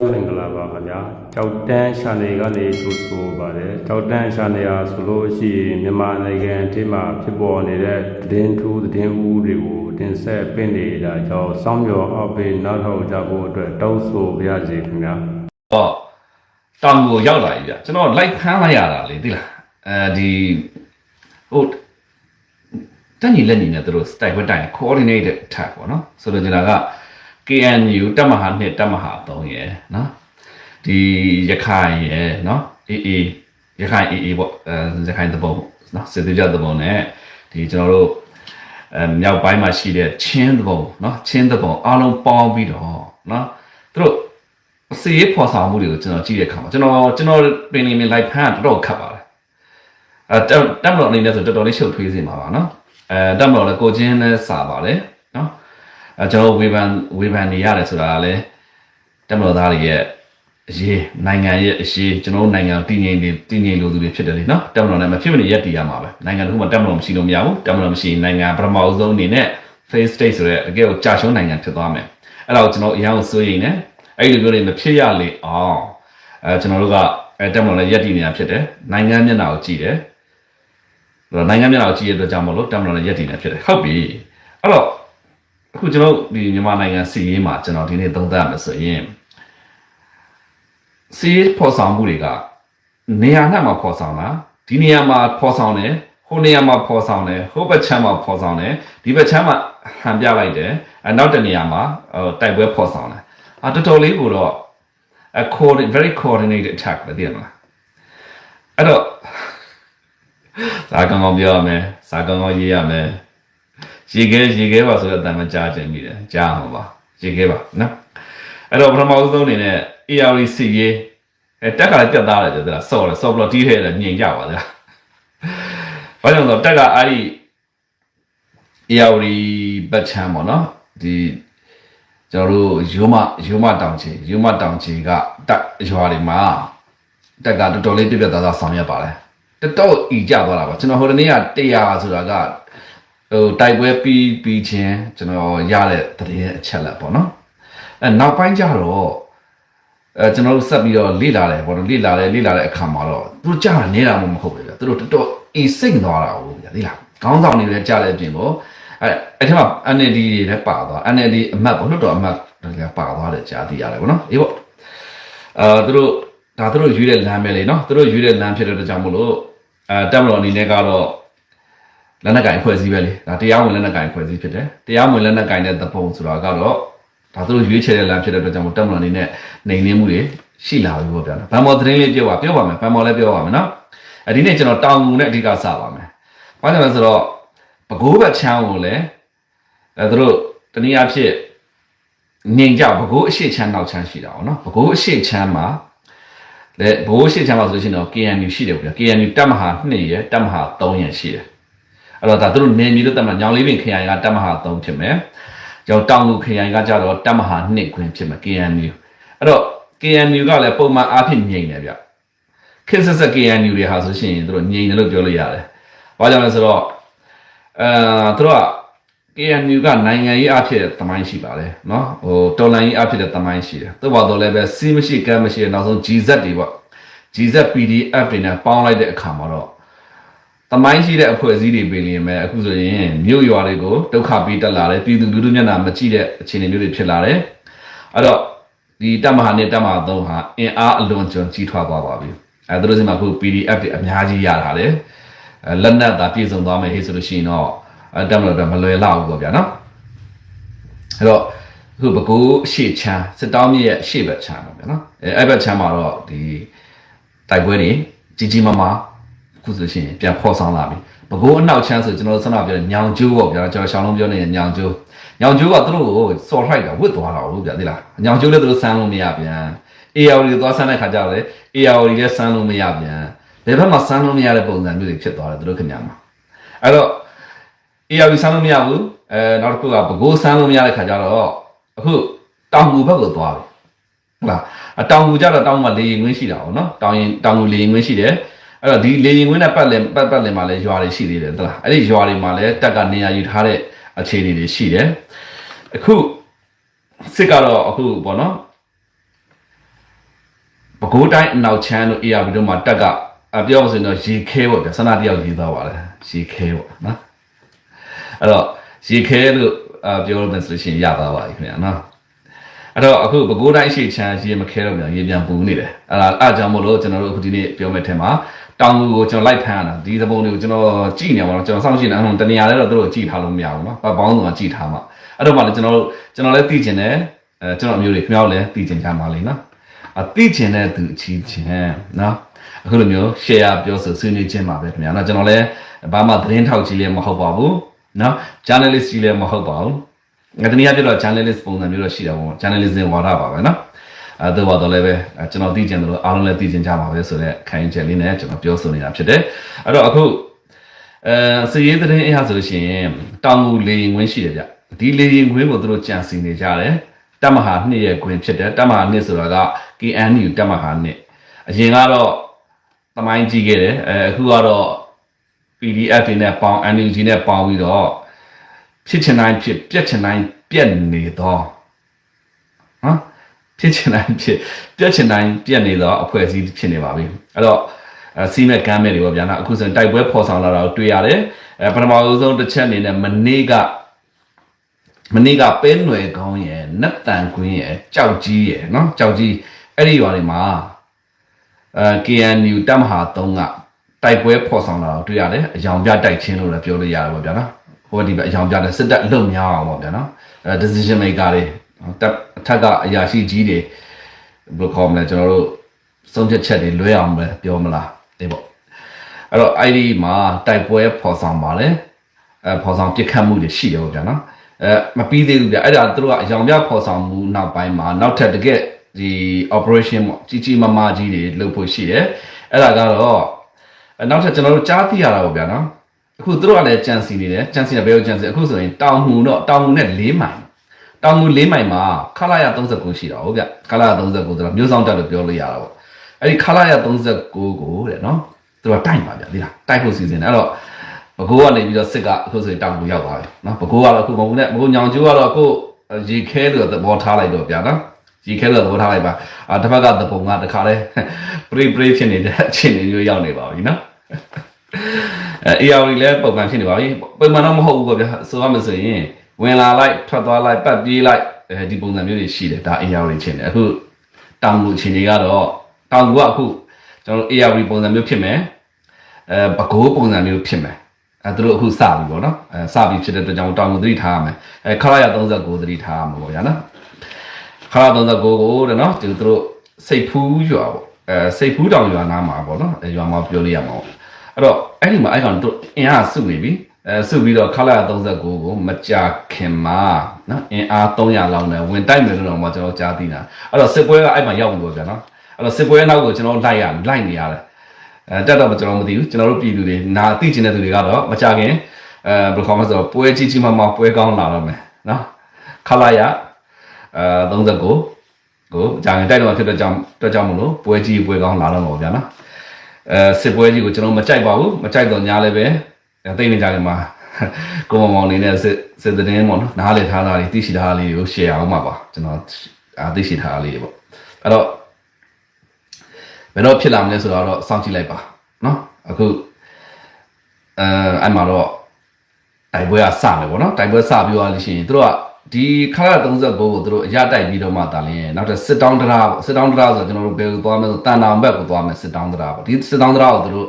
မင်္ဂလာပါခင်ဗျာကြောက်တန်းရှာနေကနေထိုးဆိုပါတယ်ကြောက်တန်းရှာနေရဆိုလို့ရှိရင်မြန်မာနိုင်ငံအထိမှာဖြစ်ပေါ်နေတဲ့သတင်းထူးသတင်းဦးတွေကိုတင်ဆက်ပင့်နေတာကြောင့်စောင်းမျောအောက်ပေးနောက်ထောက်ကြဖို့အတွက်တောင်းဆိုပါရစေခင်ဗျာတော့တောင်ကိုရောက်လာပြီဗျကျွန်တော်လိုက်ဖမ်းလိုက်ရတာလေသိလားအဲဒီဟိုတန်ညီလက်ညီနဲ့သူတို့တိုက်ပွဲတိုင် coordinated attack ပေါ့နော်ဆိုလိုချင်တာက KNU တပ်မဟာ2တပ်မဟာ3ရယ်နော်ဒီရခိုင်ရယ်နော် AA ရခိုင် AA ပေါ့အဲရခိုင်တပုံနော်စစ်သွေးကြတပုံနဲ့ဒီကျွန်တော်တို့အဲမြောက်ပိုင်းမှာရှိတဲ့ချင်းတပုံနော်ချင်းတပုံအားလုံးပေါင်းပြီးတော့နော်သူတို့စီရေးဖော်ဆောင်မှုတွေကိုကျွန်တော်ကြည့်တဲ့အခါမှာကျွန်တော်ကျွန်တော်ပင်နေမြင်လိုက်ဖမ်းတော်တော်ခတ်ပါတယ်အဲတက်တက်မတော်အနေနဲ့ဆိုတော်တော်လေးရှုပ်ထွေးစေမှာပါနော်အဲတက်မတော်လည်းကိုချင်းနဲ့စာပါတယ်နော် အဲကျွန်တော်ဝေဖန်ဝေဖန်နေရတယ်ဆိုတာကလည်းတက်မတော်သားတွေရဲ့အရေးနိုင်ငံရဲ့အရေးကျွန်တော်တို့နိုင်ငံတည်ငြိမ်နေတည်ငြိမ်လို့သူတွေဖြစ်တယ်လေနော်တက်မတော်နဲ့မဖြစ်မနေရက်တည်ရမှာပဲနိုင်ငံတစ်ခုမှာတက်မတော်မရှိလို့မရဘူးတက်မတော်မရှိရင်နိုင်ငံပထမအဆုံးအနေနဲ့ face state ဆိုတဲ့တကယ်ကိုကြာရှုံးနိုင်ငံဖြစ်သွားမယ်အဲ့ဒါကိုကျွန်တော်အရင်ကစိုးရိမ်နေအဲ့ဒီလိုမျိုးတွေမဖြစ်ရလေအောင်အဲကျွန်တော်တို့ကအဲတက်မတော်နဲ့ရက်တည်နေတာဖြစ်တယ်နိုင်ငံမျက်နှာကိုကြည့်တယ်အဲ့တော့နိုင်ငံမျက်နှာကိုကြည့်ရတဲ့အတွက်ကြောင့်မလို့တက်မတော်နဲ့ရက်တည်နေဖြစ်တယ်ဟုတ်ပြီအဲ့တော့ အခုကျွန်တော်ဒီမြန်မာနိုင်ငံစီရေးမှာကျွန်တော်ဒီနေ့သုံးသပ်ရမယ်ဆိုရင်စီရေးဖော်ဆောင်မှုတွေကနေရာနှံ့မှာဖော်ဆောင်တာဒီနေရာမှာဖော်ဆောင်တယ်ဟိုနေရာမှာဖော်ဆောင်တယ်ဟိုဘက်ချမ်းမှာဖော်ဆောင်တယ်ဒီဘက်ချမ်းမှာဟန်ပြလိုက်တယ်အဲနောက်တစ်နေရာမှာဟိုတိုက်ပွဲဖော်ဆောင်တယ်အာတော်တော်လေးကိုတော့ a coordinate very coordinated attack ပဲတည်ရမလားအဲ့တော့စာကောင်းကောင်းပြောရမယ်စာကောင်းကောင်းရေးရမယ် ရေခဲရေခဲပါဆိုတော့အတန်မကြားချင်မိတယ်ကြားအောင်ပါရေခဲပါနော်အဲ့တော့ပထမဦးဆုံးအနေနဲ့ ARC စီရေးအဲတက်ကလည်းပြတ်သားတယ်ကြတဲ့ဆော့တယ်ဆော့ဘလော့တီးထဲလည်းညင်ကြပါလားဘာကြောင့်လဲဆိုတော့တက်ကအဲ့ဒီ ARC ဘတ်ချမ်းပေါ့နော်ဒီကျွန်တော်တို့ယူမယူမတောင်ချေယူမတောင်ချေကတက်ရွာတွေမှာတက်ကတော်တော်လေးပြပြသားသားဆောင်ရွက်ပါတယ်တော်တော်ဤကြသွားတာပါကျွန်တော်ဟိုတနေ့က100ဆိုတာက ဟိုတိုက်ပွဲပြီးပြီးချင်းကျွန်တော်ရတဲ့သတင်းအချက်လက်ပေါ့နော်အဲနောက်ပိုင်းကျတော့အဲကျွန်တော်တို့ဆက်ပြီးတော့လေ့လာတယ်ပေါ့နော်လေ့လာတယ်လေ့လာတဲ့အခါမှာတော့သူတို့ကြားတာနေတာမှမဟုတ်ဘူးဗျာသူတို့တော်တော်အီစိတ်သွားတာဟုတ်ဗျာသိလားခေါင်းဆောင်တွေလည်းကြားတဲ့အပြင်ကိုအဲအဲ့ထက်မှာ NLD တွေလည်းပါသွား NLD အမတ်ပေါ့လွတ်တော်အမတ်တွေလည်းပါသွားတယ်ကြားသိရတယ်ပေါ့နော်အေးပေါ့အဲသူတို့ဒါသူတို့ရွေးတဲ့လမ်းပဲလေနော်သူတို့ရွေးတဲ့လမ်းဖြစ်တဲ့အတွက်ကြောင့်မို့လို့အဲတက်မတော်အနေနဲ့ကတော့ လက်နက်ကင်ဖွဲ့စည်းပဲလေဒါတရားဝင်လက်နက်ကင်ဖွဲ့စည်းဖြစ်တယ်တရားဝင်လက်နက်ကင်တဲ့သဘုံဆိုတာကတော့ဒါသူတို့ရွေးချယ်တဲ့လမ်းဖြစ်တဲ့အတွက်ကြောင့်မို့တက်မတော်အနေနဲ့နေနေမှုတွေရှိလာပြီပေါ့ဗျာဗန်မော်သတင်းလေးပြောပါပြောပါမယ်ဗန်မော်လည်းပြောပါမယ်နော်အဲဒီနေ့ကျွန်တော်တောင်ငူနဲ့အဓိကစပါမယ်ဘာကြောင့်လဲဆိုတော့ပကိုးဘက်ချမ်းကိုလည်းအဲသူတို့တနည်းအားဖြင့်ငိန်ကြပကိုးအရှိချမ်းနောက်ချမ်းရှိတာပေါ့နော်ပကိုးအရှိချမ်းမှာလေဘိုးရှိချမ်းမှာဆိုလို့ရှိရင်တော့ KNU ရှိတယ်ဗျာ KNU တပ်မဟာ2ရယ်တပ်မဟာ3ရယ်ရှိတယ် အဲ့တော့ဒါသူတို့နေမီလို့တပ်မဟာညောင်လေးပင်ခရိုင်ကတပ်မဟာ3ဖြစ်မယ်ကျောင်းတောင်လူခရိုင်ကကြတော့တပ်မဟာ2ခွင်ဖြစ်မယ် KNU အဲ့တော့ KNU ကလည်းပုံမှန်အားဖြင့်ငြိမ်တယ်ဗျခစ်ဆက်ဆက် KNU တွေဟာဆိုရှင်သူတို့ငြိမ်တယ်လို့ပြောလို့ရတယ်ဘာကြောင့်လဲဆိုတော့အဲသူတို့က KNU ကနိုင်ငံရေးအဖြစ်တမိုင်းရှိပါတယ်เนาะဟိုတော်လန်ရေးအဖြစ်တဲ့တမိုင်းရှိတယ်သို့ပါတော့လည်းပဲစီးမရှိကမ်းမရှိတဲ့နောက်ဆုံး GZ တွေပေါ့ GZ PDF တွေနဲ့ပေါင်းလိုက်တဲ့အခါမှာတော့ တမိုင်းရှိတဲ့အဖွဲ့အစည်းတွေပြင်ရင်ပဲအခုဆိုရင်မြို့ရွာတွေကိုဒုက္ခပေးတက်လာတယ်ပြည်သူလူထုမျက်နှာမကြည့်တဲ့အခြေအနေမျိုးတွေဖြစ်လာတယ်အဲ့တော့ဒီတပ်မဟာနဲ့တပ်မဟာ3ဟာအင်အားအလွန်ကျွံကြီးထွားသွားပါပြီအဲသူတို့စီမှာအခု PDF တွေအများကြီးရထားတယ်အဲလက်နက်သာပြည့်စုံသွားမယ်ဟေ့ဆိုလို့ရှိရင်တော့အဲတက်မလို့တော့မလွယ်လောက်ဘူးပေါ့ဗျာနော်အဲ့တော့အခုဘကူအရှိချမ်းစစ်တောင်းမြစ်ရဲ့အရှိဘက်ချမ်းပေါ့ဗျာနော်အဲအဲ့ဘက်ချမ်းမှာတော့ဒီတိုက်ပွဲတွေကြီးကြီးမားမားအ ခုဆိုရှင်ပြန်ဖော်ဆောင်လာပြီဘကူအနောက်ချမ်းဆိုကျွန်တော်တို့ဆန္ဒပြောတဲ့ညောင်ကျိုးပေါ့ဗျာကျွန်တော်ရှောင်းလုံးပြောနေတဲ့ညောင်ကျိုးညောင်ကျိုးကသူတို့ကိုစော်ထိုက်တာဝစ်သွားတာဟုတ်ဗျာသိလားညောင်ကျိုးလည်းသူတို့စမ်းလို့မရပြန် AR တွေသွားဆန်းတဲ့ခါကျတော့လေ AR တွေလည်းဆန်းလို့မရပြန်ဘယ်ဘက်မှာဆန်းလို့မရတဲ့ပုံစံမျိုးတွေဖြစ်သွားတယ်သူတို့ခင်ဗျာမှာအဲ့တော့ AR ဆန်းလို့မရဘူးအဲနောက်တစ်ခုကဘကိုးဆန်းလို့မရတဲ့ခါကျတော့အခုတောင်ငူဘက်ကိုသွားပြီဟုတ်လားအတောင်ငူကျတော့တောင်မှာလေရင်ကွင်းရှိတာပေါ့နော်တောင်ရင်တောင်ငူလေရင်ကွင်းရှိတယ် အဲ့တော့ဒီလေရင်ကွင်းနဲ့ပတ်လည်ပတ်ပတ်လည်မှာလည်းရွာတွေရှိသေးတယ်ဟုတ်လားအဲ့ဒီရွာတွေမှာလည်းတက်ကနေရာယူထားတဲ့အခြေအနေတွေရှိတယ်အခုစစ်ကတော့အခုပေါ့နော်ကိုးတိုင်းအနောက်ချမ်းတို့ AR တို့မှာတက်ကအပြောလို့ဆိုရင်တော့ရေခဲပေါ့ဗျာဆန္ဒတယောက်ရေးသွားပါတယ်ရေခဲပေါ့နော်အဲ့တော့ရေခဲလို့အပြောလို့ဆိုလို့ရှိရင်ရသွားပါပြီခင်ဗျာနော်အဲ့တော့အခုပဲခူးတိုင်းရှိချမ်းရေမခဲတော့ပြန်ရေပြန်ပူနေတယ်အဲ့ဒါအားကြောင့်မို့လို့ကျွန်တော်တို့အခုဒီနေ့ပြောမယ့်ထင်မှာ တောင်ငူကိုကျွန်တော်လိုက်ဖမ်းရတာဒီသဘုံတွေကိုကျွန်တော်ကြည့်နေပါတော့ကျွန်တော်စောင့်ကြည့်နေအောင်တနေရာလဲတော့သူတို့ကြည့်ထားလို့မရဘူးနော်ပတ်ပေါင်းစုံကကြည့်ထားမှာအဲ့တော့မှလည်းကျွန်တော်တို့ကျွန်တော်လည်းသိကျင်တယ်အဲကျွန်တော်အမျိုးတွေခင်ဗျားတို့လည်းသိကျင်ကြမှာလေနော်အသိကျင်တဲ့သူအချင်းချင်းနော်အခုလိုမျိုး share ပြောဆိုဆွေးနွေးခြင်းပါပဲခင်ဗျာနော်ကျွန်တော်လည်းဘာမှသတင်းထောက်ကြီးလည်းမဟုတ်ပါဘူးနော် journalist ကြီးလည်းမဟုတ်ပါဘူးငါတနည်းအားဖြင့်တော့ journalist ပုံစံမျိုးတော့ရှိတာပေါ့ journalism ဝါဒပါပဲနော် အဲဒါတော့လည်းပဲကျွန်တော်သိကျင်တယ်လို့အားလုံးလည်းသိကျင်ကြပါပဲဆိုတော့ခိုင်ချက်လေးနဲ့ကျွန်တော်ပြောဆိုနေတာဖြစ်တယ်အဲ့တော့အခုအဲစည်ရေးသတင်းအရဆိုလို့ရှိရင်တောင်ငူလေရင်ခွင်းရှိတယ်ဗျဒီလေရင်ခွင်းကိုသူတို့ကြံစီနေကြတယ်တမဟာနှစ်ရဲ့ခွင်ဖြစ်တယ်တမဟာနှစ်ဆိုတာက KNU တမဟာနှစ်အရင်ကတော့သမိုင်းကြီးခဲ့တယ်အဲအခုကတော့ PDF တွေနဲ့ပေါင်း NUG နဲ့ပေါင်းပြီးတော့ဖြစ်ချင်တိုင်းဖြစ်ပြက်ချင်တိုင်းပြက်နေတော့ဟမ် ဖြစ်ချင်တိုင်းဖြစ်ပြက်ချင်တိုင်းပြက်နေတော့အဖွဲ့အစည်းဖြစ်နေပါပြီအဲ့တော့အဲစီမက်ကမ်းမဲ့တွေပေါ့ဗျာနော်အခုဆိုရင်တိုက်ပွဲဖော်ဆောင်လာတာကိုတွေ့ရတယ်အဲပထမဆုံးတစ်ချက်အနေနဲ့မနေ့ကမနေ့ကပဲနွယ်ကောင်းရဲ့နတ်တန်ကွင်းရဲ့ကြောက်ကြီးရဲ့နော်ကြောက်ကြီးအဲ့ဒီရွာတွေမှာအဲ KNU တပ်မဟာ3ကတိုက်ပွဲဖော်ဆောင်လာတော့တွေ့ရတယ်အယောင်ပြတိုက်ချင်းလို့လည်းပြောလို့ရတယ်ပေါ့ဗျာနော်ဟိုဒီပဲအယောင်ပြတဲ့စစ်တပ်အလုံများအောင်ပေါ့ဗျာနော်အဲ decision maker တွေ တပ်အထက်ကအရာရှိကြီးတွေဘယ်လိုခေါ်မလဲကျွန်တော်တို့ဆုံးဖြတ်ချက်တွေလွဲအောင်ပဲပြောမလားဒီပေါ့အဲ့တော့အဲ့ဒီမှာတိုက်ပွဲဖော်ဆောင်ပါလေအဲဖော်ဆောင်ပြစ်ခတ်မှုတွေရှိတယ်ပေါ့ဗျာနော်အဲမပြီးသေးဘူးဗျအဲ့ဒါသူတို့ကအယောင်ပြဖော်ဆောင်မှုနောက်ပိုင်းမှာနောက်ထပ်တကယ်ဒီ operation ပေါ့ကြီးကြီးမားမားကြီးတွေလုပ်ဖို့ရှိတယ်အဲ့ဒါကတော့အဲနောက်ထပ်ကျွန်တော်တို့ကြားသိရတာပေါ့ဗျာနော်အခုသူတို့ကလည်းကြံစီနေတယ်ကြံစီတယ်ဘယ်လိုကြံစီအခုဆိုရင်တောင်ငူတော့တောင်ငူနဲ့၄မိုင် တောင်ငူ၄မိုင်မှာခလာရ39ရှိတာဟုတ်ဗျခလာရ39ဆိုတော့မျိုးဆောင်တက်လို့ပြောလို့ရတာပေါ့အဲ့ဒီခလာရ39ကိုတဲ့နော်သူတို့ကတိုက်ပါဗျာဒီလားတိုက်ဖို့စီစဉ်တယ်အဲ့တော့ဘကိုးကနေပြီးတော့စစ်ကအခုဆိုရင်တောင်ကိုရောက်သွားပြီနော်ဘကိုးကတော့အခုမဟုတ်နဲ့ဘကိုးညောင်ကျိုးကတော့အခုရေခဲလို့သဘောထားလိုက်တော့ဗျာနော်ရေခဲလို့သဘောထားလိုက်ပါအာတစ်ဖက်ကသပုံကတခါလဲပရိပရိဖြစ်နေတဲ့အခြေအနေမျိုးရောက်နေပါပြီနော်အဲအေယာဝီလည်းပုံမှန်ဖြစ်နေပါပြီပုံမှန်တော့မဟုတ်ဘူးပေါ့ဗျာဆိုရမယ်ဆိုရင် ဝင်လာလိုက်ထွက်သွားလိုက်ပတ်ပြေးလိုက်အဲဒီပုံစံမျိုးတွေရှိတယ်ဒါအေယာဝီချင်းတယ်အခုတောင်ကိုချင်းတွေကတော့တောင်ကိုကအခုကျွန်တော်တို့အေယာဝီပုံစံမျိုးဖြစ်မယ်အဲဘကိုးပုံစံမျိုးဖြစ်မယ်အဲသူတို့အခုစပြီပေါ့နော်အဲစပြီဖြစ်တဲ့အတွက်ကြောင့်တောင်ကိုသတိထားရမယ်အဲခရရ39သတိထားရမှာပေါ့ဗျာနော်ခရ39ကိုတဲ့နော်သူတို့စိတ်ဖူးရွာပေါ့အဲစိတ်ဖူးတောင်ရွာနားမှာပေါ့နော်အဲရွာမှာပြောလို့ရမှာပေါ့အဲ့တော့အဲ့ဒီမှာအဲ့ကောင်တို့အင်အားစုနေပြီ အဲစုပြီးတော့ခရရ39ကိုမကြခင်မှာနော်အင်အား300လောက်နဲ့ဝင်တိုက်မယ်လို့တော့မှကျွန်တော်ကြားသိတာအဲ့တော့စစ်ပွဲကအဲ့မှာရောက်ပြီပေါ့ဗျာနော်အဲ့တော့စစ်ပွဲနောက်ကိုကျွန်တော်လိုက်ရလိုက်နေရတယ်အဲတက်တော့ကျွန်တော်မသိဘူးကျွန်တော်တို့ပြည်သူတွေနာသိကျင်တဲ့သူတွေကတော့မကြခင်အဲဘယ်လိုခေါ်မလဲဆိုတော့ပွဲကြီးကြီးမားမားပွဲကောင်းလာတော့မယ်နော်ခလာရအဲ39ကိုကြာရင်တိုက်တော့ဖြစ်တဲ့ကြောင့်အတွက်ကြောင့်မလို့ပွဲကြီးပွဲကောင်းလာတော့မှာဗျာနော်အဲစစ်ပွဲကြီးကိုကျွန်တော်မကြိုက်ပါဘူးမကြိုက်တော့ညာလည်းပဲ အဲတိတ်မကြခင်မှာကိုမောင်မောင်လေးနဲ့စစ်စစ်သတင်းပေါ့နော်နားလည်ထားတာတွေသိရှိထားတာလေးကို share အောင်ပါပါကျွန်တော်အားသိရှိထားတာလေးပေါ့အဲ့တော့ဘယ်တော့ဖြစ်လာမလဲဆိုတော့စောင့်ကြည့်လိုက်ပါနော်အခုအဲအဲ့မှာတော့တိုက်ပွဲကစမယ်ပေါ့နော်တိုက်ပွဲစပြီးသွားလို့ရှိရင်တို့ကဒီခါရ39ကိုတို့အရတိုက်ပြီးတော့မှတာလင်းနောက်ထပ်စစ်တောင်းတရားပေါ့စစ်တောင်းတရားဆိုတော့ကျွန်တော်တို့ဘယ်လိုသွားမလဲဆိုတန်တောင်ဘက်ကိုသွားမယ်စစ်တောင်းတရားပေါ့ဒီစစ်တောင်းတရားကိုတို့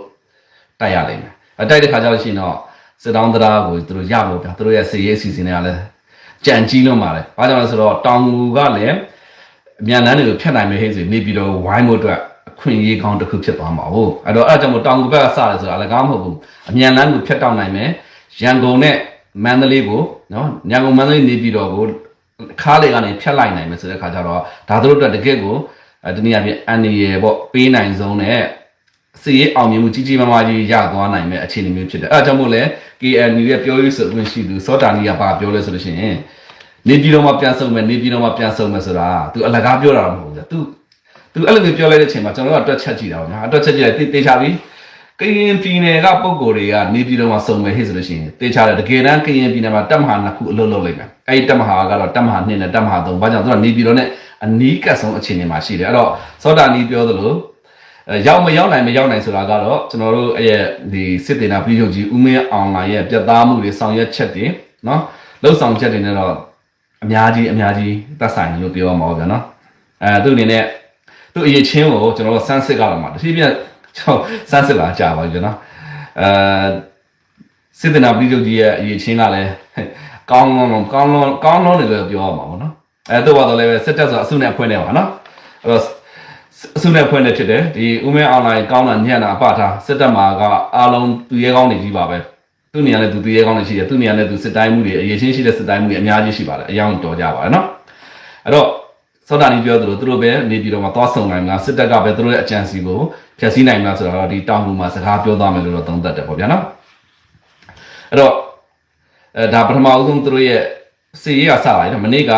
တိုက်ရလိမ့်မယ် အတိုက်တဲ့ခါကျလို့ရှိရင်တော့စစ်တောင်းတရားကိုတို့ရဖို့ဗျာတို့ရဲ့စီရေးအစီအစဉ်တွေကလည်းကြံကြီးလုံးပါလေဘာကြောင့်လဲဆိုတော့တောင်ငူကလည်းအမြန်လန်းတွေကိုဖြတ်နိုင်မယ်ဟဲ့ဆိုနေပြီးတော့ဝိုင်းဖို့အတွက်အခွင့်အရေးကောင်းတစ်ခုဖြစ်သွားမှာဟုတ်အဲ့တော့အဲ့ဒါကြောင့်မို့တောင်ကူဘက်ကစတယ်ဆိုတာလည်းကောင်းမဟုတ်ဘူးအမြန်လန်းကိုဖြတ်တောက်နိုင်မယ်ရန်ကုန်နဲ့မန္တလေးကိုနော်ရန်ကုန်မန္တလေးနေပြည်တော်ကိုခါးလေကနေဖြတ်လိုက်နိုင်မယ်ဆိုတဲ့ခါကျတော့ဒါတို့အတွက်တကယ့်ကိုအဲတနည်းအားဖြင့်အန်ဒီရယ်ပေါ့ပေးနိုင်ဆုံးနဲ့ စီရေးအောင်မြင်မှုကြီးကြီးမားမားကြီးရသွားနိုင်မယ်အခြေအနေမျိုးဖြစ်တယ်အဲ့ဒါကြောင့်မို့လဲ KNU ရဲ့ပြောရေးဆိုခွင့်ရှိသူစောတာနီကဘာပြောလဲဆိုလို့ရှိရင်နေပြည်တော်မှာပြန်ဆုံမယ်နေပြည်တော်မှာပြန်ဆုံမယ်ဆိုတာ तू အလကားပြောတာမဟုတ်ဘူး तू သူအဲ့လိုမျိုးပြောလိုက်တဲ့အချိန်မှာကျွန်တော်တို့ကတွက်ချက်ကြည့်တာပေါ့ညာတွက်ချက်ကြည့်လိုက်တေးသေးချပြီကရင်ပြည်နယ်ကပုံကိုယ်တွေကနေပြည်တော်မှာစုံမယ်ဟဲ့ဆိုလို့ရှိရင်တေချာတယ်တကယ်တမ်းကရင်ပြည်နယ်မှာတပ်မဟာနှစ်ခုအလုပ်လုပ်လိုက်မယ်အဲ့ဒီတပ်မဟာကတော့တပ်မဟာ2နဲ့တပ်မဟာ3ဘာကြောင့်သူကနေပြည်တော်နဲ့အနီးကပ်ဆုံးအခြေအနေမှာရှိတယ်အဲ့တော့စောတာနီးပြောသလိုအဲ ရောက်မရောက်နိုင်မရောက်နိုင်ဆိုတာကတော့ကျွန်တော်တို့ရဲ့ဒီစစ်တေနာပြည်ချုပ်ကြီးဦးမင်းအောင်လာရဲ့ပြတ်သားမှုတွေဆောင်ရွက်ချက်တွေနော်လှုပ်ဆောင်ချက်တွေနဲ့တော့အများကြီးအများကြီးသက်ဆိုင်တယ်လို့ပြောရမှာပေါ့ဗျာနော်အဲသူအနေနဲ့သူအရေးချင်းကိုကျွန်တော်တို့စမ်းစစ်ကြတော့မှာတတိပြကျွန်တော်စမ်းစစ်လာကြပါပြီကျွန်တော်အဲစစ်တေနာပြည်ချုပ်ကြီးရဲ့အရေးချင်းကလည်းကောင်းလုံးကောင်းလုံးကောင်းလုံးတယ်လို့ပြောရမှာပေါ့နော်အဲတော့ဘာလို့လဲစစ်တပ်ဆိုတာအစုနဲ့အဖွဲ့နဲ့ပါနော်အဲ့တော့ အစုနဲ့ဖွဲ့နေဖြစ်တယ်ဒီဦးမဲအွန်လိုင်းကောင်းတာညံ့တာအပထားစစ်တပ်မှာကအားလုံးသူရဲကောင်းနေကြီးပါပဲသူနေရာနဲ့သူသူရဲကောင်းနေရှိတယ်သူနေရာနဲ့သူစစ်တိုင်းမှုတွေအရေးချင်းရှိတဲ့စစ်တိုင်းမှုတွေအများကြီးရှိပါတယ်အယောင်တော်ကြပါတယ်နော်အဲ့တော့စောတာနီပြောသလိုသူတို့ပဲနေပြည်တော်မှာသွားဆုံနိုင်မလားစစ်တပ်ကပဲသူတို့ရဲ့အကြံစီကိုဖျက်ဆီးနိုင်မလားဆိုတော့ဒီတောင်မှုမှာစကားပြောသွားမယ်လို့တော့သုံးသပ်တယ်ပေါ့ဗျာနော်အဲ့တော့အဲဒါပထမအဆုံးသူတို့ရဲ့စီရေးကစလာတယ်မနေ့က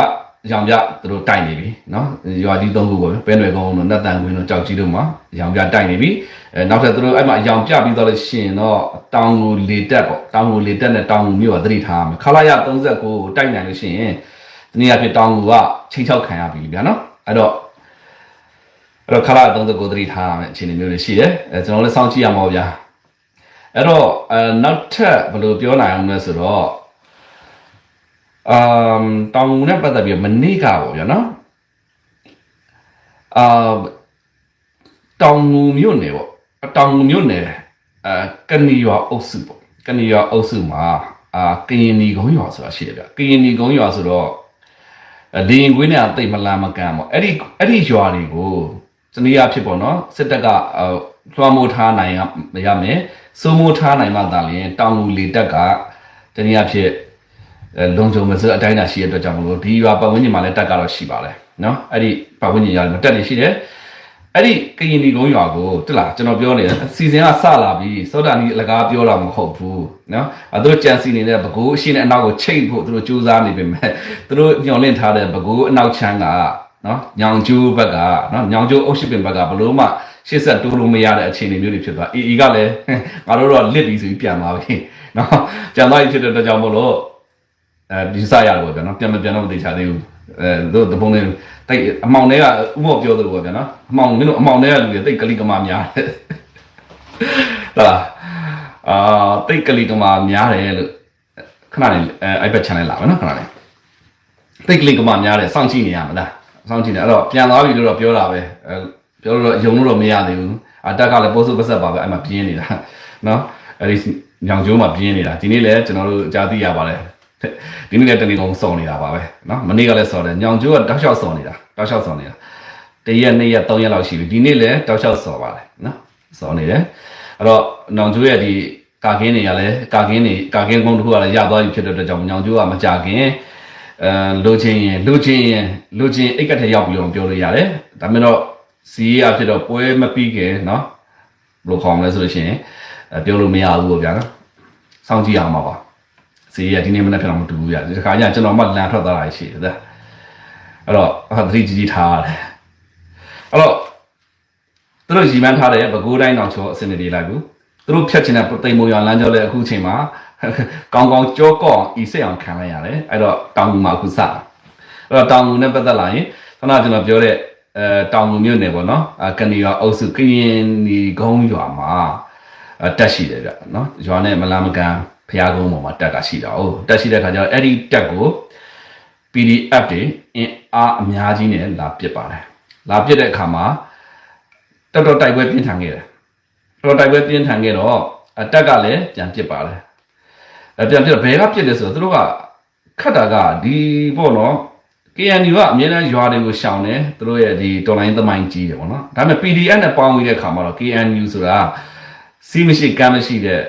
ရောင်ပြသူတို့တိုက်နေပြီเนาะရွာကြီးသုံးခုပေါ့ပဲနွယ်ကုန်းတို့နတ်တန်ကွင်းတို့ကြောက်ကြီးတို့မှာရောင်ပြတိုက်နေပြီအဲနောက်ထပ်သူတို့အဲ့မှာရောင်ပြပြီးတော့လို့ရှိရင်တော့တောင်ကိုလေတက်ပေါ့တောင်ကိုလေတက်နဲ့တောင်ကိုမြို့ကသတိထားမယ်ခလာရ39ကိုတိုက်နိုင်လို့ရှိရင်ဒီနေ့အဖြစ်တောင်ကိုကချိန်ချောက်ခံရပြီဗျာနော်အဲ့တော့အဲ့တော့ခလာ39သတိထားရမယ်အခြေအနေမျိုးတွေရှိတယ်အဲကျွန်တော်လည်းစောင့်ကြည့်ရမှာဗျာအဲ့တော့အဲနောက်ထပ်ဘယ်လိုပြောနိုင်အောင်လဲဆိုတော့ အမ်တောင်ငူနဲ့ပတ်သက်ပြီးမနေ့ကပေါ့ဗျာနော်အာတောင်ငူမြို့နယ်ပေါ့တောင်ငူမြို့နယ်အဲကဏီရွာအုပ်စုပေါ့ကဏီရွာအုပ်စုမှာအာကရင်နီကုန်းရွာဆိုတာရှိတယ်ဗျကရင်နီကုန်းရွာဆိုတော့အဲလေရင်ကွင်းနဲ့အသိမလန်မကန်ပေါ့အဲ့ဒီအဲ့ဒီရွာတွေကိုစနေရဖြစ်ပေါ့နော်စစ်တပ်ကအာလွှမ်းမိုးထားနိုင်ရမယ်စိုးမိုးထားနိုင်မှသာလျှင်တောင်ငူလေတပ်ကတနည်းအားဖြင့်အဲ လုံခြုံမစအတိုင်းတာရှိတဲ့အတွက်ကြောင့်မလို့ဒီရွာပတ်ဝန်းကျင်မှာလည်းတက်ကတော့ရှိပါတယ်နော်အဲ့ဒီပတ်ဝန်းကျင်ရွာတွေမှာတက်နေရှိတယ်အဲ့ဒီကရင်ဒီကုန်းရွာကိုတက်လာကျွန်တော်ပြောနေတယ်အစီအစဉ်ကစလာပြီစောတာနီအလကားပြောတာမဟုတ်ဘူးနော်အဲသူတို့ကြံစီနေတဲ့ဘကိုးအရှိနဲ့အနောက်ကိုချိတ်ဖို့သူတို့ကြိုးစားနေပြီမဲ့သူတို့ညှော်လင့်ထားတဲ့ဘကိုးအနောက်ချမ်းကနော်ညောင်ကျိုးဘက်ကနော်ညောင်ကျိုးအုပ်ရှိပင်ဘက်ကဘလို့မှရှေ့ဆက်တိုးလို့မရတဲ့အခြေအနေမျိုးတွေဖြစ်သွားအေအီကလည်းငါတို့တော့လစ်ပြီဆိုပြီးပြန်သွားပြီနော်ပြန်သွားပြီဖြစ်တဲ့အတွက်ကြောင့်မို့လို့ အဲဒီစရတယ်ပေါ့ဗျာနော်ပြန်မပြန်တော့မသိချသေးဘူးအဲတို့တပုံလေးတိတ်အမောင်တွေကဥမောပြောသလိုပေါ့ဗျာနော်အမောင်မင်းတို့အမောင်တွေကလူတွေတိတ်ကလိကမာများတယ်ဟုတ်လားအာတိတ်ကလိကမာများတယ်လို့ခဏလေးအဲ iPad channel လာမယ်နော်ခဏလေးတိတ်ကလိကမာများတယ်စောင့်ကြည့်နေရမလားစောင့်ကြည့်နေအဲ့တော့ပြန်သွားပြီလို့တော့ပြောတာပဲအဲပြောလို့တော့ယုံလို့တော့မရသေးဘူးအတက်ကလည်းပိုးစုပတ်ဆက်ပါပဲအဲ့မှာပြင်းနေတာနော်အဲ့ဒီညောင်ကျိုးမှာပြင်းနေတာဒီနေ့လည်းကျွန်တော်တို့ကြားသိရပါတယ် ဒီနေ့လည်းတနေ့လုံးစောင့်နေတာပါပဲနော်မနေ့ကလည်းစောင့်တယ်ညောင်ကျိုးကတောက်လျှောက်စောင့်နေတာတောက်လျှောက်စောင့်နေတာတရက်နှစ်ရက်သုံးရက်လောက်ရှိပြီဒီနေ့လည်းတောက်လျှောက်စောင့်ပါတယ်နော်စောင့်နေတယ်အဲ့တော့ညောင်ကျိုးရဲ့ဒီကာကင်းတွေကလည်းကာကင်းတွေကာကင်းကုန်းတစ်ခုကလည်းရသွားပြီဖြစ်တဲ့အတွက်ကြောင့်ညောင်ကျိုးကမကြခင်အဲလိုချင်ရင်လိုချင်ရင်လိုချင်အိတ်ကထရောက်ပြီးတော့ပြောလို့ရတယ်ဒါမှမဟုတ်စီးရဖြစ်တော့ပွဲမပြီးခင်နော်ဘယ်လိုခေါ်မလဲဆိုလို့ရှိရင်ပြောလို့မရဘူးပေါ့ဗျာနော်စောင့်ကြည့်အောင်ပါပါ စီရဒီနေ့မနေ့ပြန်တော့မတူဘူးရဒီခါကျကျွန်တော်မှလန်ထွက်သွားတာရှိတယ်အဲ့တော့ဟာသတိကြီးကြီးထားရတယ်အဲ့တော့သူတို့ရီမန်းထားတဲ့ဘကိုးတိုင်းတောင်ချောအစင်တွေလိုက်ဘူးသူတို့ဖြတ်ချင်တဲ့တိမ်မုံရွာလမ်းကြောလည်းအခုချိန်မှာကောင်းကောင်းကြောကောအောင်ဤစိတ်အောင်ခံလိုက်ရတယ်အဲ့တော့တောင်ငူမှာအခုစအဲ့တော့တောင်ငူနဲ့ပတ်သက်လာရင်ခဏကျွန်တော်ပြောတဲ့အဲတောင်ငူမြို့နယ်ပေါ့နော်အကနေရွာအုပ်စုကရင်ဒီဂုံးရွာမှာအတက်ရှိတယ်ဗျနော်ရွာနဲ့မလာမကန် ဖျားကုန်းပေါ်မှာတက်ကရှိတာ哦တက်ရှိတဲ့ခါကျတော့အဲ့ဒီတက်ကို PDF တွေအင်အားအများကြီးနဲ့လာပစ်ပါတယ်လာပစ်တဲ့အခါမှာတော်တော်တိုက်ပွဲပြင်းထန်ခဲ့တယ်တော်တော်တိုက်ပွဲပြင်းထန်ခဲ့တော့အတက်ကလည်းပြန်ပစ်ပါတယ်အပြန်ပစ်တော့ဘယ်ကပစ်လဲဆိုတော့သူတို့ကခတ်တာကဒီပေါ့နော် KNU ကအမြဲတမ်းရွာတွေကိုရှောင်တယ်သူတို့ရဲ့ဒီတော်လိုင်းသမိုင်းကြီးတယ်ပေါ့နော်ဒါပေမဲ့ PDF နဲ့ပေါင်းပြီးတဲ့အခါမှာတော့ KNU ဆိုတာစီးမရှိကမ်းမရှိတဲ့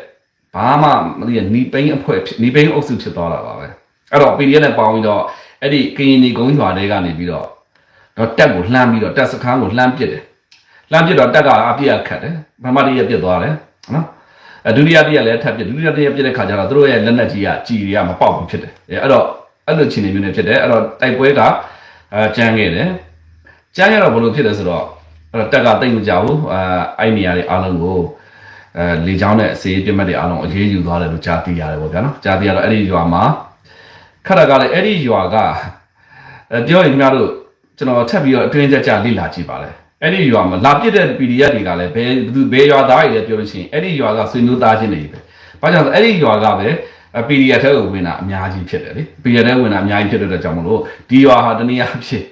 ဘာမှမသိရနီပိန်းအဖွဲ့ဖြစ်နီပိန်းအုပ်စုဖြစ်သွားတာပါပဲအဲ့တော့ PDF နဲ့ပေါင်းပြီးတော့အဲ့ဒီကရင်နီကုန်းရွာတွေကနေပြီးတော့တော့တက်ကိုလှမ်းပြီးတော့တက်စခန်းကိုလှမ်းပစ်တယ်လှမ်းပစ်တော့တက်ကအပြည့်ခတ်တယ်ပထမတစ်ရက်ပြစ်သွားတယ်နော်အဲဒုတိယတစ်ရက်လည်းထပ်ပစ်ဒုတိယတစ်ရက်ပြစ်တဲ့ခါကျတော့သူတို့ရဲ့လက်နက်ကြီးကကြည်တွေကမပေါက်ဘူးဖြစ်တယ်အဲအဲ့တော့အဲ့လိုခြေနေမျိုးနဲ့ဖြစ်တယ်အဲ့တော့တိုက်ပွဲကအဲကြမ်းခဲ့တယ်ကြမ်းရတော့ဘယ်လိုဖြစ်လဲဆိုတော့အဲ့တော့တက်ကတိတ်မကြဘူးအဲအဲ့နေရာတွေအားလုံးကို အဲလေချောင်းနဲ့အစေးပြတ်မှတ်တွေအားလုံးအရေးယူသွားတယ်လို့ကြားသိရတယ်ပေါ့ဗျာနော်ကြားသိရတော့အဲ့ဒီရွာမှာခက်တာကလည်းအဲ့ဒီရွာကအဲပြောရင်ခင်ဗျားတို့ကျွန်တော်ထပ်ပြီးတော့အတွင်းကြကြလေ့လာကြည့်ပါလေအဲ့ဒီရွာမှာလာပြစ်တဲ့ PDF တွေကလည်းဘယ်ဘယ်သူဘယ်ရွာသားတွေလဲပြောလို့ရှိရင်အဲ့ဒီရွာကဆွေမျိုးသားချင်းတွေပဲဘာကြောင့်လဲအဲ့ဒီရွာကပဲ PDF ထဲကိုဝင်တာအများကြီးဖြစ်တယ်လေ PDF ထဲဝင်တာအများကြီးဖြစ်တဲ့အတွက်ကြောင့်မလို့ဒီရွာဟာတနည်းအားဖြင့်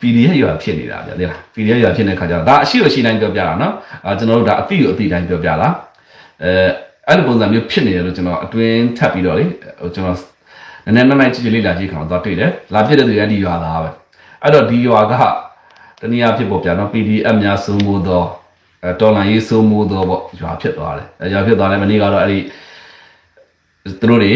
PDF ရွာဖြစ်နေတာဗျာလေလား PDF ရွာဖြစ်နေတဲ့ခါကျတော့ဒါအရှိကိုရှိတိုင်းပြောပြတာနော်အာကျွန်တော်တို့ဒါအတိကိုအတိတိုင်းပြောပြတာအဲအဲ့လိုပုံစံမျိုးဖြစ်နေတယ်လို့ကျွန်တော်အတွင်းထပ်ပြီးတော့လေဟိုကျွန်တော်နည်းနည်းနိုင်ကြည့်ကြည့်လေးလာကြည့်ခါတော့တွေ့တယ်လာဖြစ်တဲ့သူရဒီရွာသားပဲအဲ့တော့ဒီရွာကတနည်းအားဖြင့်ပေါ့ဗျာနော် PDF များစိုးမိုးတော့အဲတော်လန်ရေးစိုးမိုးတော့ပေါ့ရွာဖြစ်သွားတယ်အဲရွာဖြစ်သွားတယ်မနေ့ကတော့အဲ့ဒီသူတို့တွေ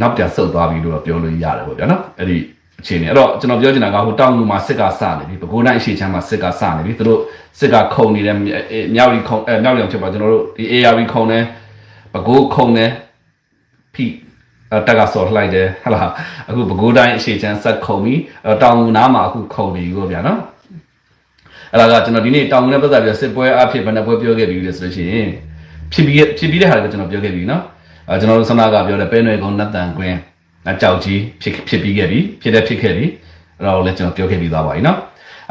နောက်ပြန်ဆုတ်သွားပြီလို့တော့ပြောလို့ရတယ်ပေါ့ဗျာနော်အဲ့ဒီ အခြေအနေအဲ့တော့ကျွန်တော်ပြောချင်တာကဟိုတောင်လူမှာစစ်ကစနေပြီပဲခူးတိုင်းအရှိချမ်းမှာစစ်ကစနေပြီသူတို့စစ်ကခုံနေတယ်မြောက်ရီခုံအဲမြောက်ရီအောင်ဖြစ်ပါကျွန်တော်တို့ဒီ ARV ခုံတယ်ပဲခူးခုံတယ်ဖိအဲတက်ကဆော်လိုက်တယ်ဟလာအခုပဲခူးတိုင်းအရှိချမ်းဆက်ခုံပြီအဲ့တောင်လူနားမှာအခုခုံနေပြီပေါ့ဗျာနော်အဲ့ဒါကကျွန်တော်ဒီနေ့တောင်လူနဲ့ပတ်သက်ပြီးစစ်ပွဲအဖြစ်ဘယ်နှပွဲပြောခဲ့ပြီလဲဆိုလို့ရှိရင်ဖြစ်ပြီးဖြစ်ပြီးတဲ့ဟာကိုကျွန်တော်ပြောခဲ့ပြီနော်အဲကျွန်တော်တို့ဆန္ဒကပြောတယ်ပဲနွယ်ကုန်းနတ်တန်ကွင်း အကြောက်ကြီးဖြစ်ဖြစ်ပြီးခဲ့ပြီဖြစ်တဲ့ဖြစ်ခဲ့ပြီအဲ့ဒါကိုလည်းကျွန်တော်ပြောခဲ့ပြီးသွားပါပြီနော်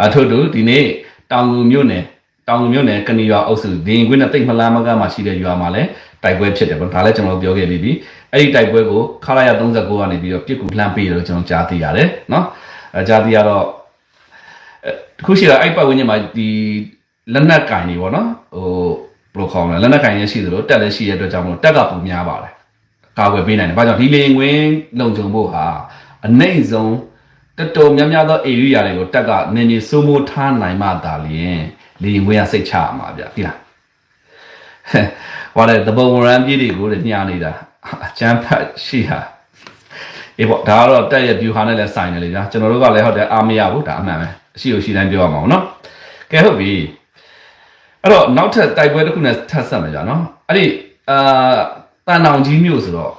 အထို့တူဒီနေ့တောင်ငူမြို့နယ်တောင်ငူမြို့နယ်ကဏီရွာအုပ်စုဒင်းကွင်းနဲ့တိတ်မလားမကမှာရှိတဲ့ရွာမှာလည်းတိုက်ပွဲဖြစ်တယ်ပေါ့ဒါလည်းကျွန်တော်ပြောခဲ့ပြီးပြီအဲ့ဒီတိုက်ပွဲကိုခလာရ39ကနေပြီးတော့ပြစ်ကူလှမ်းပေးတယ်လို့ကျွန်တော်ကြားသိရတယ်နော်အဲကြားသိရတော့တခုရှိတာအဲ့ပတ်ဝန်းကျင်မှာဒီလက်နက်ကင်နေပေါ့နော်ဟိုဘယ်လိုခေါ်မလဲလက်နက်ကင်ရရှိသလိုတက်လည်းရှိရတဲ့အတွက်ကြောင့်မလို့တက်ကပုံများပါတယ် ကာကွယ်ပေးနိုင်တယ်။ဘာကြောင့်ဒီလေရင်ဝင်လုံခြုံဖို့ဟာအနိုင်ဆုံးတတော်များများသော area တွေကိုတက်ကနေနေစိုးမိုးထားနိုင်မှသာလျင်လေရင်ဝင်ရစိတ်ချရမှာဗျ။ဒီလား။ဟောလေတပုံရန်ပြည်တွေကိုလည်းညှာနေတာအချမ်းဖတ်ရှိဟာအေးပေါ့ဒါကတော့တက်ရဲ့ view ဟာနဲ့လည်းဆိုင်တယ်လေဗျာကျွန်တော်တို့ကလည်းဟုတ်တယ်အားမရဘူးဒါအမှန်ပဲအရှိကိုရှိတိုင်းပြောရမှာပေါ့နော်ကဲဟုတ်ပြီအဲ့တော့နောက်ထပ်တိုက်ပွဲတစ်ခုနဲ့ထပ်ဆက်မယ်ကြာနော်အဲ့ဒီအာ တန်တောင်ကြီးမြို့ဆိုတော့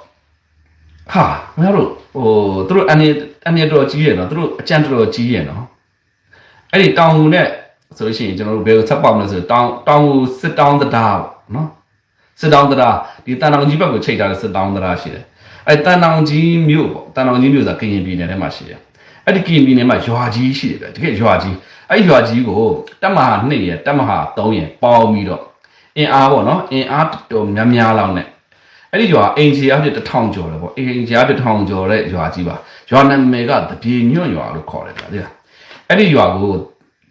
ဟာမင်းတို့ဟိုသူတို့အနေအနေတော်ကြီးရယ်နော်သူတို့အကြံတော်ကြီးရယ်နော်အဲ့ဒီတောင်ကူနဲ့ဆိုလို့ရှိရင်ကျွန်တော်တို့ဘယ်ကိုဆက်ပေါက်မလဲဆိုတောင်တောင်ကူစစ်တောင်းတတာပေါ့နော်စစ်တောင်းတတာဒီတန်တောင်ကြီးဘက်ကိုချိန်ထားတဲ့စစ်တောင်းတတာရှိတယ်အဲ့တန်တောင်ကြီးမြို့ပေါ့တန်တောင်ကြီးမြို့ဆိုတာကရင်ပြည်နယ်ထဲမှာရှိတယ်အဲ့ဒီကရင်ပြည်နယ်မှာရွာကြီးရှိတယ်ဗျတကယ်ရွာကြီးအဲ့ဒီရွာကြီးကိုတက်မဟာ2ရယ်တက်မဟာ3ရယ်ပေါင်းပြီးတော့အင်အားပေါ့နော်အင်အားတော်များများလောက်နဲ့ အဲ့ဒီရွာအင်ဂျီအဖြစ်တစ်ထောင်ကျော်တယ်ပေါ့အင်ဂျီအဖြစ်တစ်ထောင်ကျော်တဲ့ရွာကြီးပါရွာနာမည်ကတပြေညွန့်ရွာလို့ခေါ်တယ်ဗျာတဲ့အဲ့ဒီရွာကို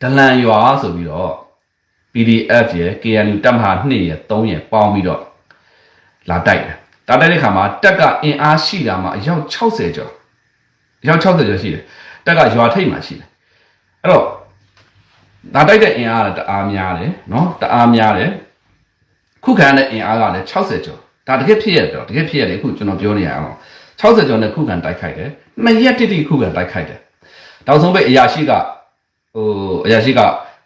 ဒလန်ရွာဆိုပြီးတော့ PDF ရယ် KNU တပ်မဟာ2ရယ်3ရယ်ပေါင်းပြီးတော့လာတိုက်တယ်တာတိုက်တဲ့ခါမှာတက်ကအင်အားရှိတာမှာအယောက်60ကျော်အယောက်60ကျော်ရှိတယ်တက်ကရွာထိပ်မှာရှိတယ်အဲ့တော့လာတိုက်တဲ့အင်အားကတအားများတယ်နော်တအားများတယ်ခုခံတဲ့အင်အားကလည်း60ကျော် ဒါတကယ်ဖြစ်ရတော့တကယ်ဖြစ်ရတယ်အခုကျွန်တော်ပြောနေရအောင်60ကျော်နဲ့ခုခံတိုက်ခိုက်တယ်နှစ်ရက်တိတိခုခံတိုက်ခိုက်တယ်တောင်ဆုံးဘက်အရာရှိကဟိုအရာရှိက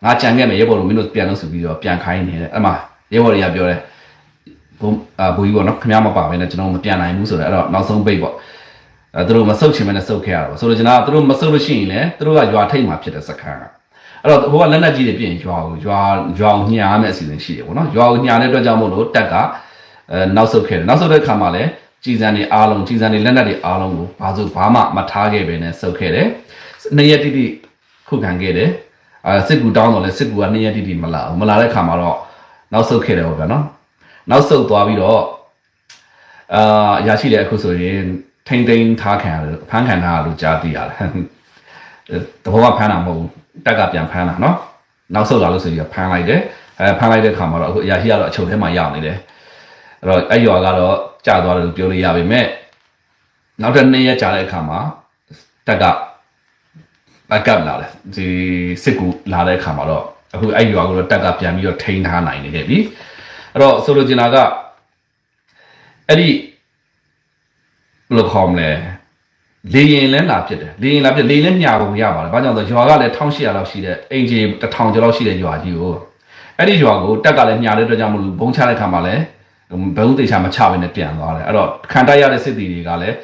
ငါကြံခဲ့မယ်ရဲဘော်တို့မင်းတို့ပြန်လို့ဆိုပြီးတော့ပြန်ခိုင်းနေတယ်အဲ့မှာရဲဘော်တွေကပြောတယ်ဘုံအာဘူကြီးပေါ့နော်ခမ ्या မပါဘဲနဲ့ကျွန်တော်မပြန်နိုင်ဘူးဆိုတော့အဲ့တော့နောက်ဆုံးပိတ်ပေါ့အဲသူတို့မဆုတ်ချင်မနဲ့ဆုတ်ခဲ့ရတော့ဆိုတော့ကျွန်တော်သူတို့မဆုတ်လို့ရှိရင်လည်းသူတို့ကရွာထိတ်မှာဖြစ်တဲ့စခန်းကအဲ့တော့ဟိုကလက်နက်ကြီးတွေပြင်ရွာကိုရွာရွာကိုညာမဲ့အစီအစဉ်ရှိတယ်ပေါ့နော်ရွာကိုညာတဲ့အတွက်ကြောင့်မို့လို့တက်က အဲနောက်ဆုတ်ခဲ့တယ်နောက်ဆုတ်တဲ့ခါမှာလည်းကြည်စံတွေအားလုံးကြည်စံတွေလက်နက်တွေအားလုံးကိုဘာလို့ဘာမှမထားခဲ့ပဲနဲ့ဆုတ်ခဲ့တယ်နှစ်ရက်တိတိခုခံခဲ့တယ်အဲစစ်ကူတောင်းတော့လဲစစ်ကူကနှစ်ရက်တိတိမလာဘူးမလာတဲ့ခါမှာတော့နောက်ဆုတ်ခဲ့တယ်ဟုတ်ဗျာနော်နောက်ဆုတ်သွားပြီးတော့အာရရှိလေအခုဆိုရင်ထိမ့်သိမ်းထားခံရတယ်ဖမ်းခံထားရလို့ကြားသိရတယ်တဘောကဖမ်းတာမဟုတ်ဘူးတက်ကပြန်ဖမ်းတာနော်နောက်ဆုတ်လာလို့ဆိုပြီးဖမ်းလိုက်တယ်အဲဖမ်းလိုက်တဲ့ခါမှာတော့အခုအရာရှိကတော့အချုပ်ထဲမှာရောက်နေတယ် အဲ့တော့အဲ့ရွာကတော့ကြာသွားတယ်လို့ပြောလို့ရပါမယ်နောက်တစ်နေ့ရက်ကြာတဲ့အခါမှာတက်ကဘက်ကပ်လာတယ်ဒီစစ်ကူလာတဲ့အခါမှာတော့အခုအဲ့ရွာကိုတော့တက်ကပြန်ပြီးတော့ထိန်းထားနိုင်နေခဲ့ပြီအဲ့တော့ဆိုလိုချင်တာကအဲ့ဒီဘယ်လိုခေါ်မလဲလေရင်လဲလာဖြစ်တယ်လေရင်လာဖြစ်လေရင်လဲညာပုံရပါတယ်ဘာကြောင့်လဲဆိုရွာကလည်း1800လောက်ရှိတဲ့အင်ဂျီ1000ကျော်လောက်ရှိတဲ့ရွာကြီးကိုအဲ့ဒီရွာကိုတက်ကလည်းညာတဲ့အတွက်ကြောင့်မလို့ဘုံချတဲ့ခါမှာလည်း ဘုံတေချာမချဘဲနဲ့ပြန်သွားတယ်အဲ့တော့ခံတိုက်ရတဲ့စစ်တီတွေကလည်း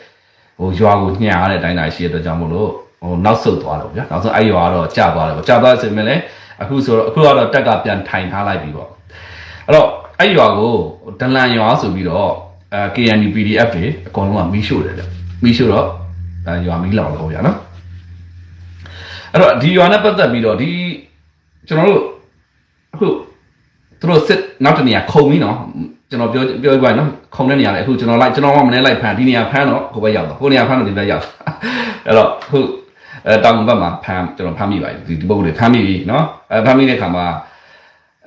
ဟိုရွာကိုညာရတဲ့အတိုင်းတိုင်းရှိတဲ့အတွက်ကြောင့်မလို့ဟိုနောက်ဆုတ်သွားတယ်ဗျာနောက်ဆုံးအဲ့ရွာကတော့ကြာသွားတယ်ပေါ့ကြာသွားတယ်ဆိုရင်လည်းအခုဆိုတော့အခုကတော့တက်ကပြန်ထိုင်ထားလိုက်ပြီပေါ့အဲ့တော့အဲ့ရွာကိုဒလန်ရွာဆိုပြီးတော့အဲ KNU PDF တွေအကုန်လုံးကမီးရှို့တယ်လေမီးရှို့တော့အဲရွာမီးလောင်လို့ဗျာနော်အဲ့တော့ဒီရွာနဲ့ပတ်သက်ပြီးတော့ဒီကျွန်တော်တို့အခုသူတို့စစ်နောက်တစ်နေရာခုံပြီးနော် ကျွန်တော်ပြောပြောပြပါနော်ခုံတဲ့နေရာလေအခုကျွန်တော်လိုက်ကျွန်တော်ကမနေ့လိုက်ဖမ်းဒီနေရာဖမ်းတော့ဟိုဘက်ရောက်တော့ဟိုနေရာဖမ်းတော့ဒီဘက်ရောက်အဲ့တော့အခုအဲတောင်ဘက်မှာဖမ်းကျွန်တော်ဖမ်းမိပါပြီဒီပုဂ္ဂိုလ်တွေဖမ်းမိပြီနော်အဲဖမ်းမိတဲ့ခါမှာ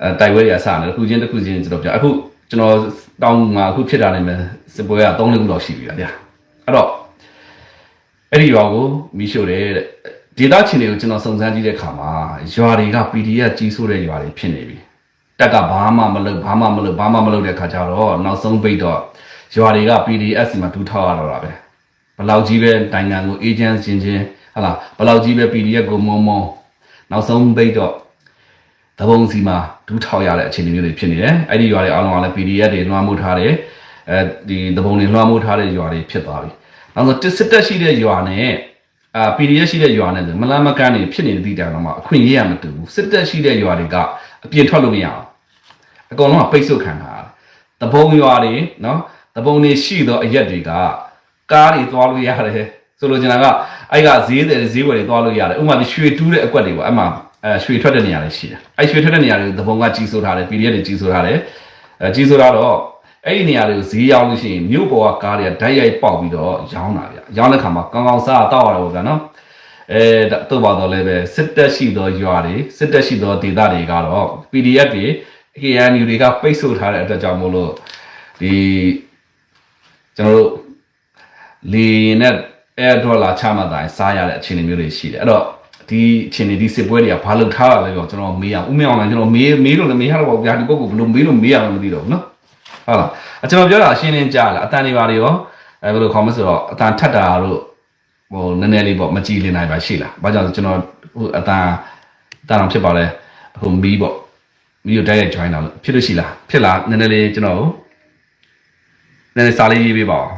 အဲတိုက်ပွဲတွေကစနေတစ်ခုချင်းတစ်ခုချင်းကျွန်တော်ပြောအခုကျွန်တော်တောင်မှာအခုဖြစ်တာနေမယ်စစ်ပွဲက3လလောက်ရှိပြီလားဗျာအဲ့တော့အဲ့ဒီရွာကိုမီးရှို့တယ်တဲ့ဒေသချင်းတွေကိုကျွန်တော်စုံစမ်းကြည့်တဲ့ခါမှာရွာတွေက PDF ကြီးဆိုးတဲ့ရွာတွေဖြစ်နေပြီ တက်ကဘာမှမလုပ်ဘာမှမလုပ်ဘာမှမလုပ်တဲ့ခါကျတော့နောက်ဆုံးပိတ်တော့ရွာတွေက PDS မှာဒူးထောက်ရတော့တာပဲဘလောက်ကြီးပဲနိုင်ငံကို agent ချင်းချင်းဟလာဘလောက်ကြီးပဲ PDF ကိုမုံမုံနောက်ဆုံးပိတ်တော့တဘုံစီမှာဒူးထောက်ရတဲ့အခြေအနေမျိုးတွေဖြစ်နေတယ်အဲ့ဒီရွာတွေအားလုံးကလည်း PDF တွေလွှမ်းမိုးထားတယ်အဲဒီတဘုံတွေလွှမ်းမိုးထားတဲ့ရွာတွေဖြစ်သွားပြီနောက်ဆုံးတစ်စစ်တက်ရှိတဲ့ရွာနဲ့အာ PDF ရှိတဲ့ရွာနဲ့ဆိုမလန်းမကန်းနေဖြစ်နေတဲ့ဒီတိုင်တော့မှအခွင့်အရေးရမတူဘူးစစ်တက်ရှိတဲ့ရွာတွေကအပြင်ထွက်လို့မရအောင် အကုန်လုံးကပိတ်ဆို့ခံတာတပုံရွာတွေနော်တပုံတွေရှိတော့အရက်တွေကကားတွေသွားလို့ရတယ်ဆိုလိုချင်တာကအဲ့ကဈေးတယ်ဈေးဝယ်တွေသွားလို့ရတယ်ဥပမာရွှေတူးတဲ့အကွက်တွေပေါ့အဲ့မှာအဲရွှေထွက်တဲ့နေရာတွေရှိတယ်အဲ့ရွှေထွက်တဲ့နေရာတွေတပုံကကြီးစိုးထားတယ် PDF တွေကြီးစိုးထားတယ်အဲကြီးစိုးထားတော့အဲ့ဒီနေရာတွေကိုဈေးရောက်လို့ရှိရင်မြို့ပေါ်ကကားတွေကဓာတ်ရိုက်ပေါက်ပြီးတော့ရောင်းတာဗျရောင်းတဲ့ခါမှာကောင်းကောင်းစားတောက်ရတော့ဗျာနော်အဲတော့ပါတော့လည်းပဲစစ်တက်ရှိသောရွာတွေစစ်တက်ရှိသောဒေသတွေကတော့ PDF တွေ KNU တွေကပိတ်ဆို့ထားတဲ့အတွက်ကြောင့်မို့လို့ဒီကျွန်တော်တို့လေနဲ့ air dollar ချမှတ်တိုင်းစားရတဲ့အခြေအနေမျိုးတွေရှိတယ်အဲ့တော့ဒီအခြေအနေဒီစစ်ပွဲတွေကဘာလို့ထားရလဲတော့ကျွန်တော်မေးအောင်ဥမင်းအောင်လည်းကျွန်တော်မေးမေးလို့လည်းမေးရတော့ဗျာဒီပုဂ္ဂိုလ်ဘယ်လိုမေးလို့မေးရမှမသိတော့ဘူးနော်ဟုတ်လားအကျွန်တော်ပြောတာအရှင်းလင်းကြားလားအတန်တွေပါတွေရောအဲဘယ်လိုခေါ်မလဲဆိုတော့အတန်ထက်တာတို့ဟိုနည်းနည်းလေးပေါ့မကြည်လင်နိုင်ပါရှိလားဘာကြောင့်လဲကျွန်တော်ဟိုအတန်အတန်အောင်ဖြစ်ပါလဲဟိုမီးပေါ့ မီဒီယိုတိုက်ရိုက် join တာလို့ဖြစ်လို့ရှိလားဖြစ်လားနည်းနည်းလေးကျွန်တော်နည်းနည်းစာလေးရေးပေးပါဦး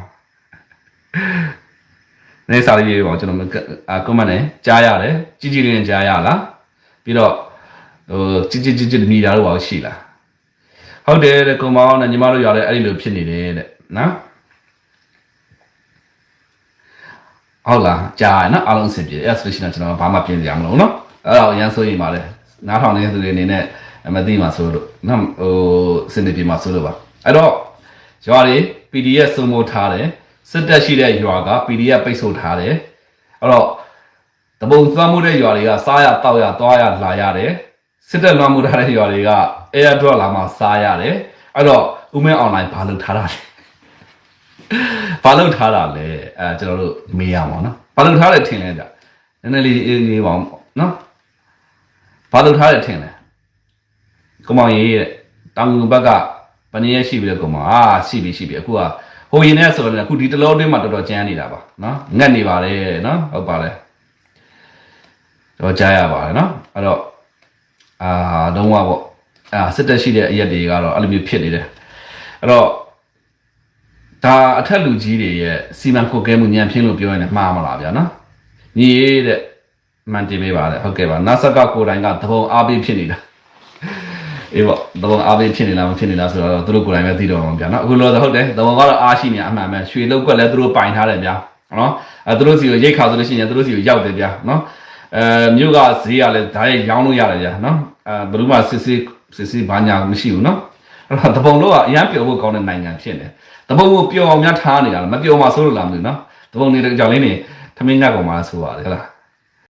နည်းနည်းစာလေးရေးပေးပါဦးကျွန်တော်အာ comment နဲ့ကြားရတယ်ကြည်ကြည်လေးနဲ့ကြားရလားပြီးတော့ဟိုကြည်ကြည်ကြည်ကြည်မိတာတော့ပါရှိလားဟုတ်တယ်တဲ့ကိုမောင်နဲ့ညီမတို့ရတယ်အဲ့ဒီလိုဖြစ်နေတယ်တဲ့နော်ဟုတ်လားကြားရနော်အားလုံးအဆင်ပြေတယ်အဲ့ဆိုလို့ရှိရင်ကျွန်တော်ဘာမှပြင်စရာမလိုဘူးနော်အဲ့တော့ရန်ဆိုရင်ပါလေနားထောင်နေတဲ့သူတွေအနေနဲ့ မသိမှဆိုလို့နော်ဟိုစနေပြေမှာဆိုလို့ပါအဲ့တော့ရွာတွေ PDF စုံမိုးထားတယ်စစ်တက်ရှိတဲ့ရွာက PDF ပိတ်ဆို့ထားတယ်အဲ့တော့တပုံသွားမှုတဲ့ရွာတွေကစားရတောက်ရသွားရလာရတယ်စစ်တက်လွှမ်းမှုထားတဲ့ရွာတွေက air drop လာမှစားရတယ်အဲ့တော့ဥမင်း online ဘာလုပ်ထားတာလဲဘာလုပ်ထားတာလဲအဲကျွန်တော်တို့မေးရမှာနော်ဘာလုပ်ထားလဲထင်လဲကြနည်းနည်းလေးအေးအေးပါအောင်နော်ဘာလုပ်ထားလဲထင်လဲ ကိုမောင်ရေးတဲ့တောင်ငူဘက်ကဘယ်နည်းရရှိပြီလဲကိုမောင်အာရှိပြီရှိပြီအခုကဟိုရင်နဲ့ဆိုတော့အခုဒီတလောတွင်းမှာတော်တော်ကြမ်းနေတာပါနော်ငတ်နေပါလေနော်ဟုတ်ပါလေတော့ကြားရပါတယ်နော်အဲ့တော့အာတော့ပေါ့အာစစ်တက်ရှိတဲ့အရက်တွေကတော့အဲ့လိုမျိုးဖြစ်နေတယ်အဲ့တော့ဒါအထက်လူကြီးတွေရဲ့စီမံကွပ်ကဲမှုညံပြင်းလို့ပြောရင်လည်းမှားမလားဗျာနော်ညီရေးတဲ့မှန်တင်ပေးပါလေဟုတ်ကဲ့ပါနာဆက်ကကိုယ်တိုင်ကသဘုံအားပေးဖြစ်နေတာ အေးပေါ့သဘုံအားပေးဖြစ်နေလားမဖြစ်နေလားဆိုတော့သူတို့ကိုယ်တိုင်ပဲသိတော့မှာဗျာနော်အခုလောဟုတ်တယ်သဘုံကတော့အားရှိနေအမှန်ပဲရွှေလောက်ကွက်လည်းသူတို့ပိုင်ထားတယ်ဗျာနော်အဲသူတို့စီကိုရိတ်ခါဆိုလို့ရှိရင်သူတို့စီကိုရောက်တယ်ဗျာနော်အဲမြို့ကဈေးကလည်းဓာတ်ရိုက်ရောင်းလို့ရတယ်ဗျာနော်အဲဘယ်သူမှစစ်စစ်စစ်စစ်ဘာညာမရှိဘူးနော်အဲ့တော့တပုံတော့အရန်ပျော်ဖို့ကောင်းတဲ့နိုင်ငံဖြစ်နေတပုံကိုပျော်အောင်များထားနေတာလားမပျော်မှဆိုလို့လားမသိဘူးနော်တပုံနေတဲ့ကြောင်လေးနေသမင်းညက်ကောင်မှဆိုပါတယ်ဟဲ့လား